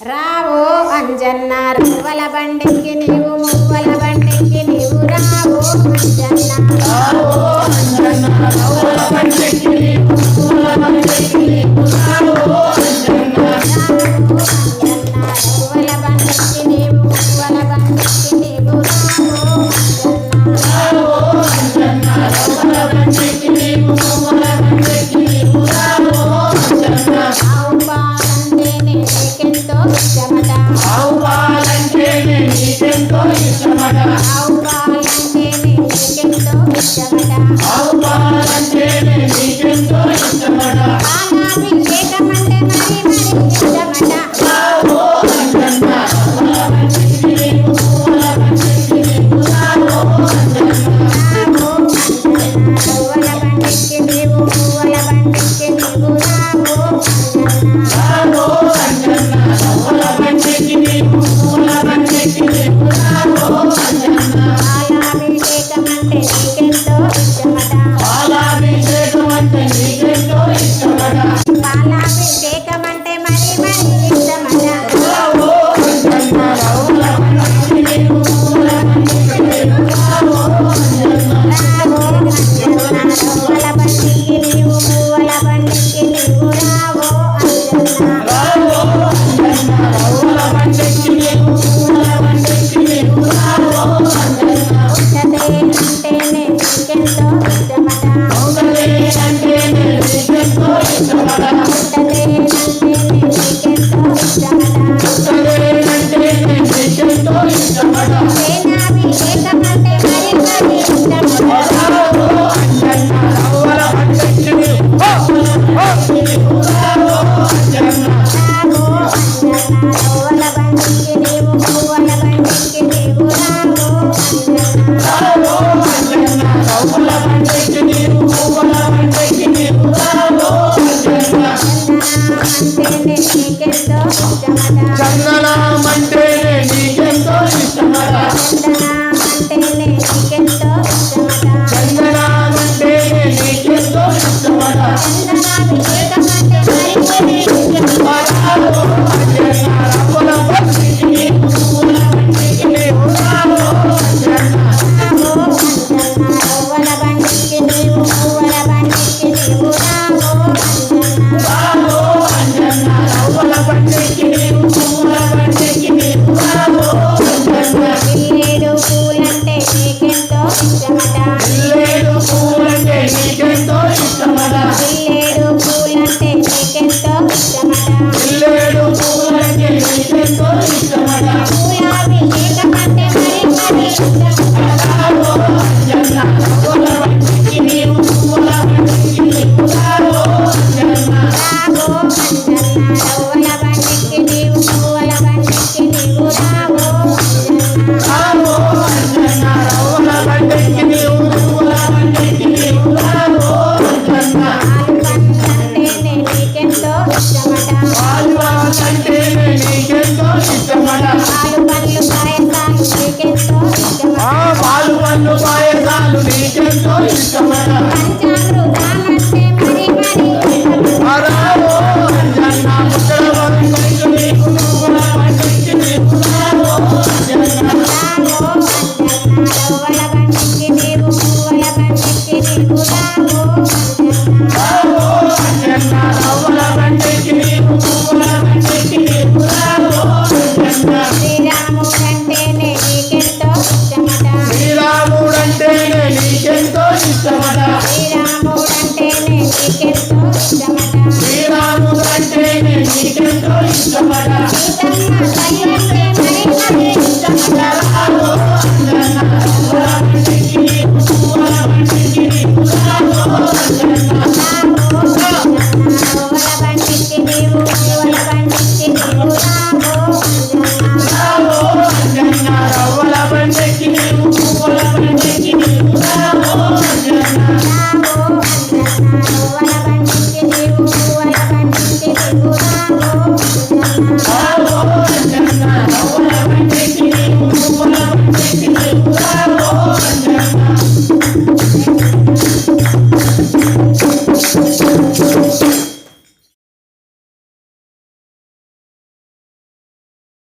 రావో అంజన్నారు రువ్వల నీవు మువ్వల బండెక్కి Então... Música నీకెంతో Thank you.